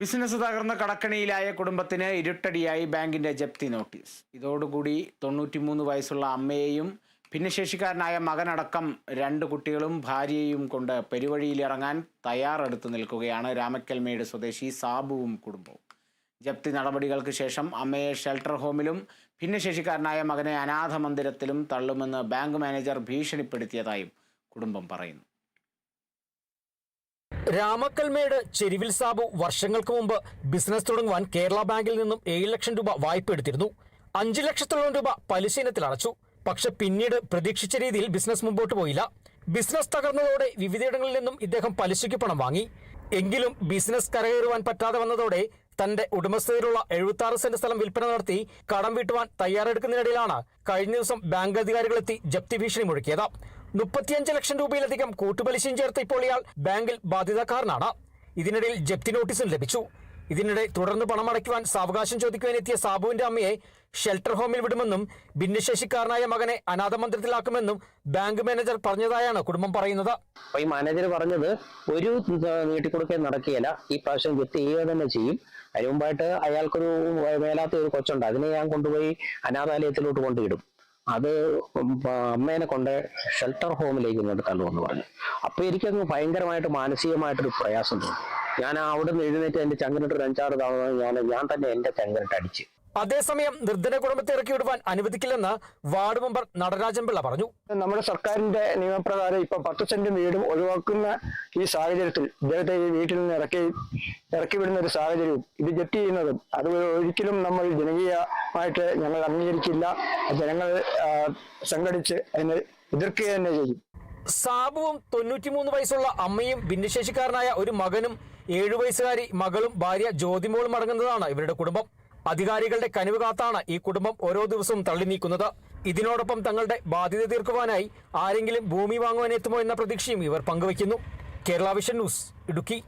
Business തകർന്ന കടക്കണിയിലായ കുടുംബത്തിന് ഇരുട്ടടിയായി ബാങ്കിന്റെ ജപ്തി നോട്ടീസ്. ഇതോടുകൂടി തൊണ്ണൂറ്റിമൂന്ന് വയസ്സുള്ള അമ്മയെയും ഭിന്നശേഷിക്കാരനായ മകനടക്കം രണ്ട് കുട്ടികളും ഭാര്യയും കൊണ്ട് പെരുവഴിയിലിറങ്ങാൻ തയ്യാറെടുത്ത് നിൽക്കുകയാണ് രാമക്കൽമേട് സ്വദേശി സാബുവും കുടുംബവും. ജപ്തി നടപടികൾക്ക് ശേഷം അമ്മയെ ഷെൽട്ടർ ഹോമിലും ഭിന്നശേഷിക്കാരനായ മകനെ അനാഥ മന്ദിരത്തിലും തള്ളുമെന്ന് ബാങ്ക് മാനേജർ ഭീഷണിപ്പെടുത്തിയതായും കുടുംബം പറയുന്നു. രാമക്കൽമേട് ചെരുവിൽ സാബു വർഷങ്ങൾക്ക് മുമ്പ് ബിസിനസ് തുടങ്ങുവാൻ കേരള ബാങ്കിൽ നിന്നും ഏഴ് ലക്ഷം രൂപ വായ്പ എടുത്തിരുന്നു. അഞ്ചു ലക്ഷത്തോളം രൂപ പലിശ ഇനത്തിൽ അടച്ചു. പക്ഷെ പിന്നീട് പ്രതീക്ഷിച്ച രീതിയിൽ ബിസിനസ് മുമ്പോട്ട് പോയില്ല. ബിസിനസ് തകർന്നതോടെ വിവിധയിടങ്ങളിൽ നിന്നും ഇദ്ദേഹം പലിശയ്ക്ക് പണം വാങ്ങി. എങ്കിലും ബിസിനസ് കരകയറുവാൻ പറ്റാതെ വന്നതോടെ തന്റെ ഉടമസ്ഥതയിലുള്ള എഴുപത്തി ആറ് സെന്റ് സ്ഥലം വിൽപ്പന നടത്തി കടം വീട്ടുവാൻ തയ്യാറെടുക്കുന്നതിനിടയിലാണ് കഴിഞ്ഞ ദിവസം ബാങ്ക് അധികാരികളെത്തി ജപ്തി ഭീഷണി മുഴക്കിയത്. മുപ്പത്തിയഞ്ച് ലക്ഷം രൂപയിലധികം കൂട്ടുപലിശയും ചേർത്ത് ഇപ്പോൾ ഇയാൾ ബാങ്കിൽ ബാധ്യതക്കാരനാണ് ഇതിനിടയിൽ ജപ്തി നോട്ടീസും ലഭിച്ചു. ഇതിനിടെ തുടർന്ന് പണമടയ്ക്കുവാൻ സാവകാശം ചോദിക്കുവാനെത്തിയ സാബുവിന്റെ അമ്മയെ ഷെൽട്ടർ ഹോമിൽ വിടുമെന്നും ഭിന്നശേഷിക്കാരനായ മകനെ അനാഥ മന്ദിരത്തിലാക്കുമെന്നും ബാങ്ക് മാനേജർ പറഞ്ഞതായാണ് കുടുംബം പറയുന്നത്. ഈ മാനേജർ പറഞ്ഞത് ഒരു നീട്ടിക്കൊടുക്കൽ നടക്കുകയില്ല. ഈ പ്രാവശ്യം ജപ്തി ചെയ്യുക തന്നെ ചെയ്യും. അതിന് മുമ്പായിട്ട് അയാൾക്കൊരു മേലാത്ത ഒരു കൊച്ചുണ്ട്. അതിനെ ഞാൻ കൊണ്ടുപോയി അനാഥാലയത്തിലോട്ട് കൊണ്ടിടും അത് അമ്മേനെ കൊണ്ട് ഷെൽട്ടർ ഹോമിലേക്ക് ഇങ്ങോട്ട് തള്ളുമെന്ന് പറഞ്ഞു. അപ്പൊ എനിക്കങ്ങ് ഭയങ്കരമായിട്ട് മാനസികമായിട്ടൊരു പ്രയാസം തോന്നി. ഞാൻ അവിടെ നിന്ന് എഴുന്നേറ്റ് എന്റെ ചങ്ങനിട്ട് ഒരു അഞ്ചാറ് തവണ ഞാൻ ഞാൻ തന്നെ എന്റെ ചങ്ങനിട്ട് അടിച്ച് അതേസമയം നിർദ്ധന കുടുംബത്തെ ഇറക്കി വിടുവാൻ അനുവദിക്കില്ലെന്ന് വാർഡ് മെമ്പർ നടരാജൻ പിള്ള പറഞ്ഞു. നമ്മുടെ സർക്കാരിന്റെ നിയമപ്രകാരം ഇപ്പൊ പത്ത് സെന്റ് വീടും ഒഴിവാക്കുന്ന ഈ സാഹചര്യത്തിൽ ഇദ്ദേഹത്തെ ഈ വീട്ടിൽ നിന്ന് ഇറക്കി ഇറക്കി വിടുന്ന ഒരു സാഹചര്യവും ഇത് ജപ്തി ചെയ്യുന്നതും അത് ഒരിക്കലും നമ്മൾ ജനകീയമായിട്ട് ഞങ്ങൾ അംഗീകരിക്കില്ല. ജനങ്ങൾ സംഘടിച്ച് അതിനെ എതിർക്കുക തന്നെ ചെയ്യും. സാബുവും തൊണ്ണൂറ്റിമൂന്ന് വയസ്സുള്ള അമ്മയും ഭിന്നശേഷിക്കാരനായ ഒരു മകനും ഏഴു വയസ്സുകാരി മകളും ഭാര്യ ജ്യോതിമോളും അടങ്ങുന്നതാണ് ഇവരുടെ കുടുംബം. അധികാരികളുടെ കനിവ് കാത്താണ് ഈ കുടുംബം ഓരോ ദിവസവും തള്ളി നീക്കുന്നത്. ഇതിനോടൊപ്പം തങ്ങളുടെ ബാധ്യത തീർക്കുവാനായി ആരെങ്കിലും ഭൂമി വാങ്ങുവാനെത്തുമോ എന്ന പ്രതീക്ഷയും ഇവർ പങ്കുവയ്ക്കുന്നു. Kerala vision news Idukki.